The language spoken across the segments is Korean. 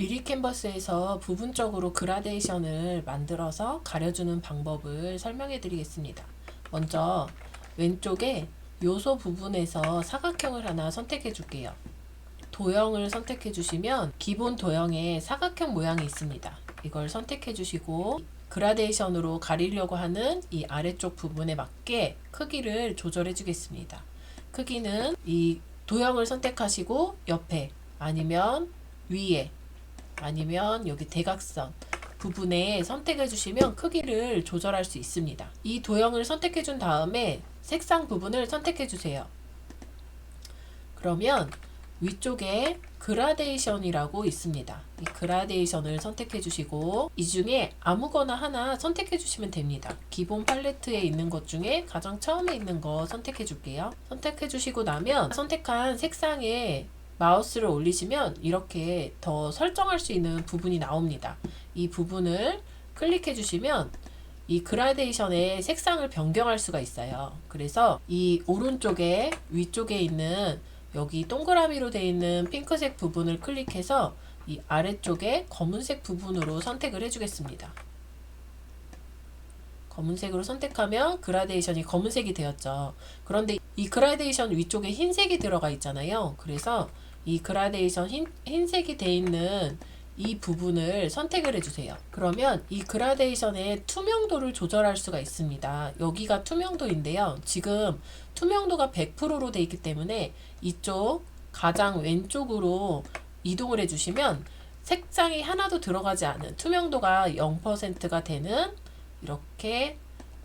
미리 캔버스에서 부분적으로 그라데이션을 만들어서 가려주는 방법을 설명해 드리겠습니다. 먼저 왼쪽에 요소 부분에서 사각형을 하나 선택해 줄게요. 도형을 선택해 주시면 기본 도형에 사각형 모양이 있습니다. 이걸 선택해 주시고 그라데이션으로 가리려고 하는 이 아래쪽 부분에 맞게 크기를 조절해 주겠습니다. 크기는 이 도형을 선택하시고 옆에 아니면 위에 아니면 여기 대각선 부분에 선택해 주시면 크기를 조절할 수 있습니다. 이 도형을 선택해 준 다음에 색상 부분을 선택해 주세요. 그러면 위쪽에 그라데이션이라고 있습니다. 이 그라데이션을 선택해 주시고 이 중에 아무거나 하나 선택해 주시면 됩니다. 기본 팔레트에 있는 것 중에 가장 처음에 있는 거 선택해 줄게요. 선택해 주시고 나면 선택한 색상에 마우스를 올리시면 이렇게 더 설정할 수 있는 부분이 나옵니다. 이 부분을 클릭해 주시면 이 그라데이션의 색상을 변경할 수가 있어요. 그래서 이 오른쪽에 위쪽에 있는 여기 동그라미로 되어 있는 핑크색 부분을 클릭해서 이 아래쪽에 검은색 부분으로 선택을 해주겠습니다. 검은색으로 선택하면 그라데이션이 검은색이 되었죠. 그런데 이 그라데이션 위쪽에 흰색이 들어가 있잖아요. 그래서 이 그라데이션 흰, 흰색이 되어 있는 이 부분을 선택을 해주세요. 그러면 이 그라데이션의 투명도를 조절할 수가 있습니다. 여기가 투명도인데요. 지금 투명도가 100%로 되어 있기 때문에 이쪽 가장 왼쪽으로 이동을 해주시면 색상이 하나도 들어가지 않은 투명도가 0%가 되는 이렇게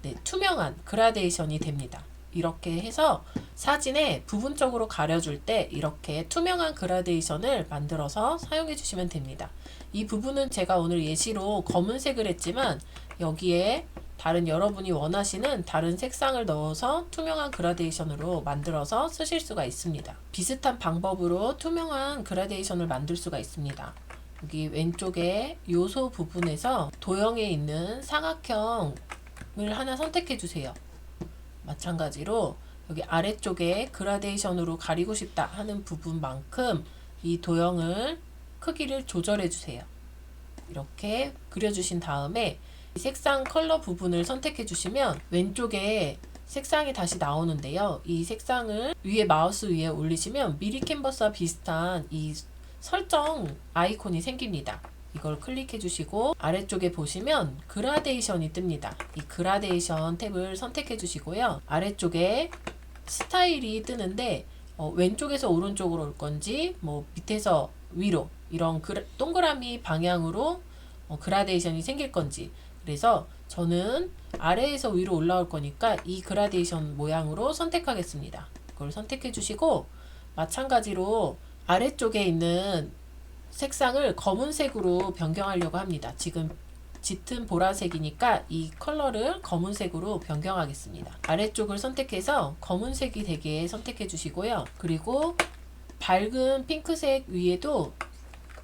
네, 투명한 그라데이션이 됩니다. 이렇게 해서 사진에 부분적으로 가려줄 때 이렇게 투명한 그라데이션을 만들어서 사용해 주시면 됩니다. 이 부분은 제가 오늘 예시로 검은색을 했지만 여기에 다른 여러분이 원하시는 다른 색상을 넣어서 투명한 그라데이션으로 만들어서 쓰실 수가 있습니다. 비슷한 방법으로 투명한 그라데이션을 만들 수가 있습니다. 여기 왼쪽에 요소 부분에서 도형에 있는 사각형을 하나 선택해 주세요. 마찬가지로 여기 아래쪽에 그라데이션으로 가리고 싶다 하는 부분만큼 이 도형을 크기를 조절해 주세요. 이렇게 그려주신 다음에 이 색상 컬러 부분을 선택해 주시면 왼쪽에 색상이 다시 나오는데요. 이 색상을 위에 마우스 위에 올리시면 미리 캔버스와 비슷한 이 설정 아이콘이 생깁니다. 이걸 클릭해 주시고 아래쪽에 보시면 그라데이션이 뜹니다. 이 그라데이션 탭을 선택해 주시고요. 아래쪽에 스타일이 뜨는데 어, 왼쪽에서 오른쪽으로 올 건지 뭐 밑에서 위로 이런 그라, 동그라미 방향으로 어, 그라데이션이 생길 건지 그래서 저는 아래에서 위로 올라올 거니까 이 그라데이션 모양으로 선택하겠습니다. 그걸 선택해 주시고 마찬가지로 아래쪽에 있는 색상을 검은색으로 변경하려고 합니다. 지금 짙은 보라색이니까 이 컬러를 검은색으로 변경하겠습니다. 아래쪽을 선택해서 검은색이 되게 선택해 주시고요. 그리고 밝은 핑크색 위에도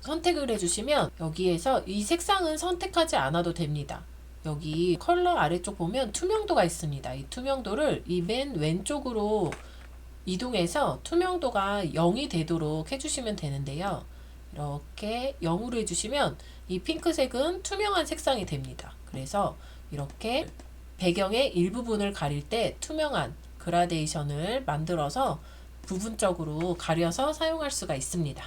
선택을 해주시면 여기에서 이 색상은 선택하지 않아도 됩니다. 여기 컬러 아래쪽 보면 투명도가 있습니다. 이 투명도를 이 맨 왼쪽으로 이동해서 투명도가 0이 되도록 해주시면 되는데요. 이렇게 0으로 해주시면 이 핑크색은 투명한 색상이 됩니다. 그래서 이렇게 배경의 일부분을 가릴 때 투명한 그라데이션을 만들어서 부분적으로 가려서 사용할 수가 있습니다.